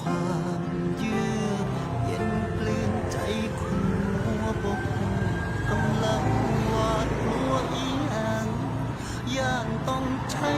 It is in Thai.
ความเยือกเย็นปลื้มใจคุณหัวบกกำลังหวาดกลัวอีหยังย่านต้องใช้